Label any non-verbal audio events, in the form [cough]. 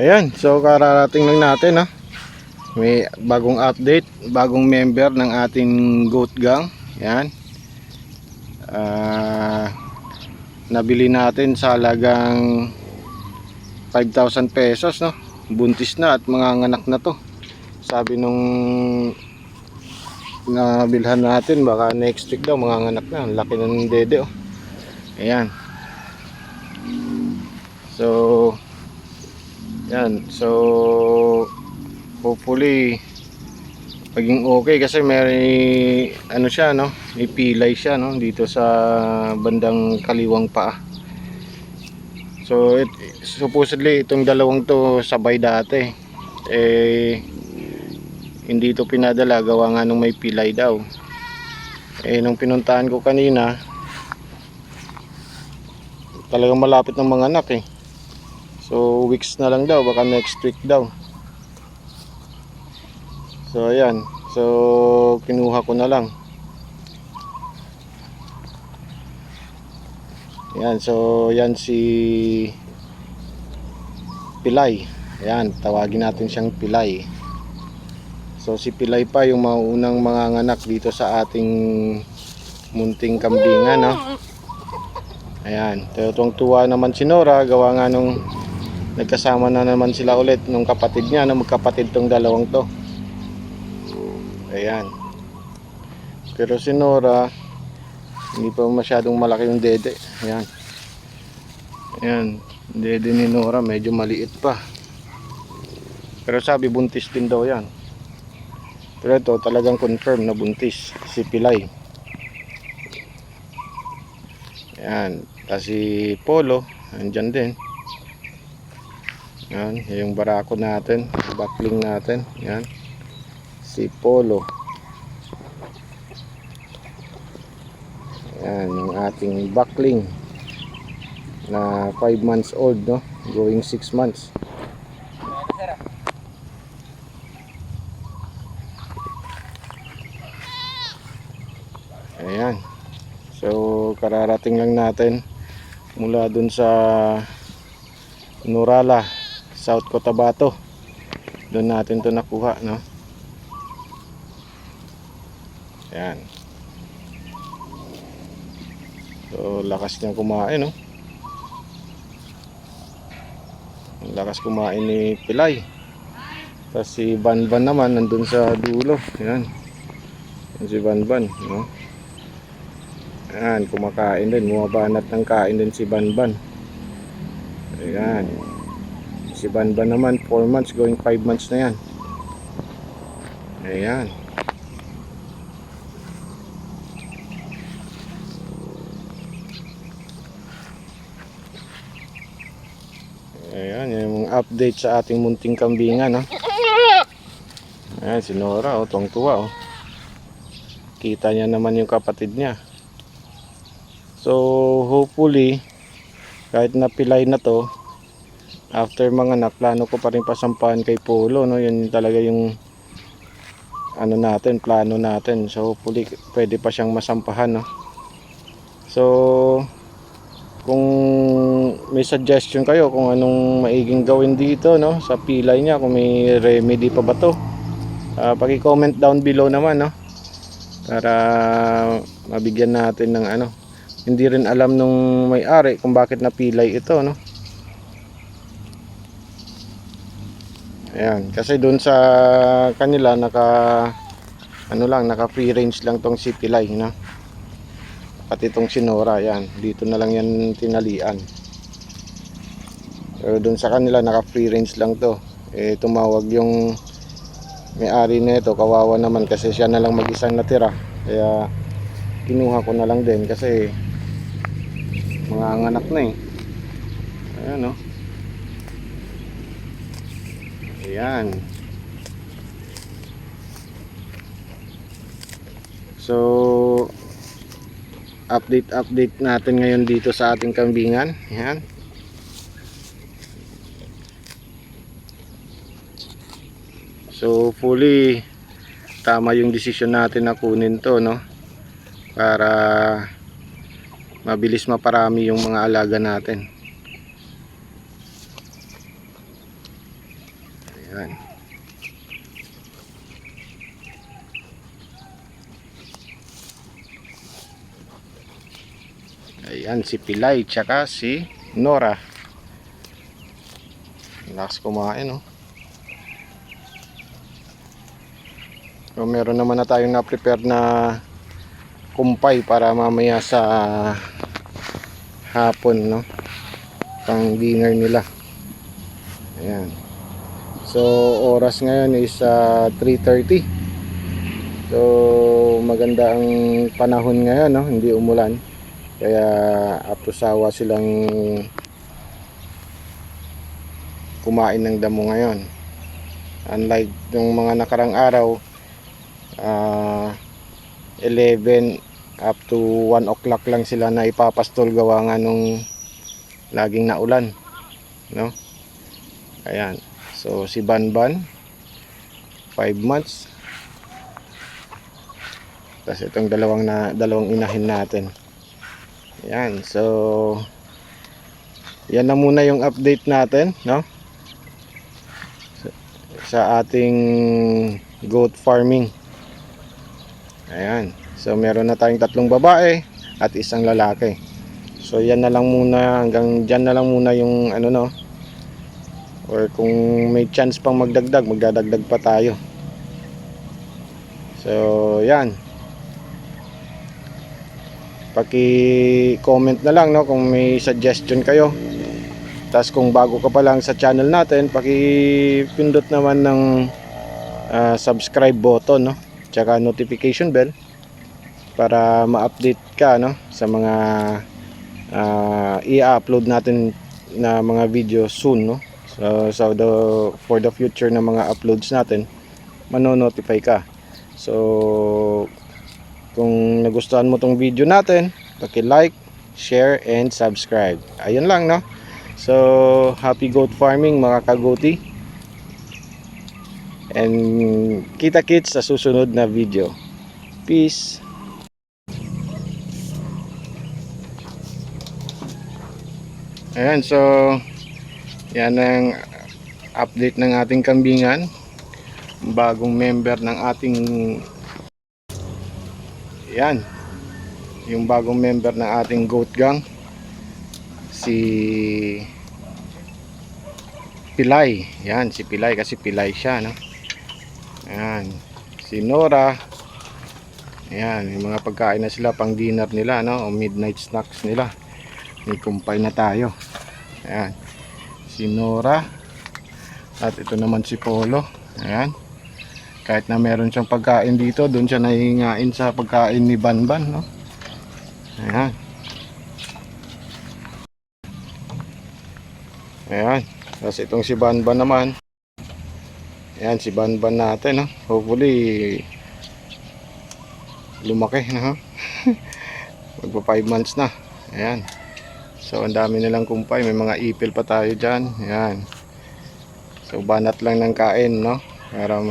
Ayan, so kararating lang natin ha. May bagong update, bagong member ng ating goat gang. Ayan. Ah, nabili natin sa halagang 5,000 pesos no. Buntis na at mga anak na to. Sabi nung nabilhan natin baka next week daw mga anak na. Ang laki ng dede oh. Ayan. So yan. So hopefully maging okay kasi may ano siya no, may pilay siya no dito sa bandang kaliwang paa. So it, supposedly itong dalawang to sabay dati. Eh hindi to pinadala gawa nga nung may pilay daw. Eh nung pinuntahan ko kanina talagang malapit ng mga anak eh. So weeks na lang daw, baka next week daw. So ayan. So kinuha ko na lang. Ayan, so yan si Pilay. Ayan, tawagin natin siyang Pilay. So si Pilay pa yung maunang mga nganak dito sa ating munting kambingan, no? Ayan, tuwang tuwa naman si Nora, gawa nga nung nagkasama na naman sila ulit nung kapatid niya, na magkapatid tong dalawang to. Ayan. Pero si Nora, hindi pa masyadong malaki yung dede. Ayan. Ayan, dede ni Nora medyo maliit pa. Pero sabi buntis din daw yan. Pero ito talagang confirm na buntis si Pilay. Ayan, tapos si Polo, andyan din. Yan, yung barako natin, backling natin. Yan. Si Polo. Yan, yung ating backling na 5 months old, no? Going 6 months. Ayan. So, kararating lang natin mula dun sa Nurala, South Cotabato. Doon natin to nakuha, no? Ayan. So, lakas niyang kumain, no? Ang lakas kumain ni Pilay. Tapos si Banban naman nandun sa dulo. Yan si Banban, no? Ayan, kumakain din. Bumabanat ng kain din si Banban. Ayan. Si Banban naman, 4 months, going 5 months na yan. Ayan. Ayan, yung update sa ating munting kambingan, no? Ayan, si Nora, oh, tuwang tuwa, oh. Kita niya naman yung kapatid niya. So, hopefully, kahit napilay na to, after mga anak, plano ko pa rin pasampahan kay Polo, no? Yun talaga yung ano natin, plano natin. So, hopefully, pwede pa siyang masampahan, no? So, kung may suggestion kayo kung anong maiging gawin dito, no? Sa pilay niya, kung may remedy pa ba to? Uh, paki-comment down below naman, no? Para mabigyan natin ng ano, hindi rin alam nung may-ari kung bakit napilay ito no ayan. Kasi doon sa kanila naka ano lang naka free range lang tong si pilay no? Pati itong sinora yan dito na lang yan tinalian. Pero doon sa kanila naka free range lang to. Eh tumawag yung may-ari nito. Kawawa naman kasi siya na lang mag-isang natira. Kaya kinuha ko na lang din kasi mga anak na eh. Ayan o ayan. So update update natin ngayon dito sa ating kambingan. Ayan. So fully tama yung desisyon natin na kunin to no? Para mabilis maparami yung mga alaga natin Ayan. Ayan, si Pilay, tsaka si Nora. Lakas kumain, oh. So, meron naman na tayong na-prepare na kumpay para mamaya sa hapon, no? Pang dinner nila. Ayan. So, oras ngayon is ah, 3.30. So, maganda ang panahon ngayon, no? Hindi umulan. Kaya, apto sawa silang kumain ng damo ngayon. Unlike yung mga nakarang araw, ah 11 up to 1 o'clock lang sila na ipapastol gawa nga nung laging naulan no ayan so si Banban 5 months tapos itong dalawang na dalawang inahin natin ayan so yan na muna yung update natin no sa ating goat farming Ayan. So meron na tayong tatlong babae at isang lalaki. So yan na lang muna hanggang diyan na lang muna yung ano no. Or kung may chance pang magdagdag, magdadagdag pa tayo. So yan. Paki-comment na lang no kung may suggestion kayo. Tapos kung bago ka pa lang sa channel natin, paki-pindot naman ng ah, subscribe button no tsaka notification bell para ma-update ka no sa mga ah, i-upload natin na mga video soon no so, so the for the future na mga uploads natin mano-notify ka so kung nagustuhan mo tong video natin paki-like share and subscribe ayun lang no so happy goat farming mga kagoti And kita kits sa susunod na video. Peace. Ayan, so yan ang update ng ating kambingan. Bagong member ng ating yan. Yung bagong member ng ating goat gang si Pilay. Yan, si Pilay kasi Pilay siya, no? Ayan. Si Nora. Ayan, yung mga pagkain na sila pang dinner nila, no? O midnight snacks nila. May kumpay na tayo. Ayan. Si Nora. At ito naman si Polo. Ayan. Kahit na meron siyang pagkain dito, doon siya nahingain sa pagkain ni Banban, no? Ayan. Ayan. Tapos itong si Banban naman. Ayan, si Banban natin, no? Hopefully, lumaki, no? [laughs] Magpa 5 months na. Ayan. So, ang dami nilang kumpay. May mga ipil pa tayo dyan. Ayan. So, banat lang ng kain, no? Para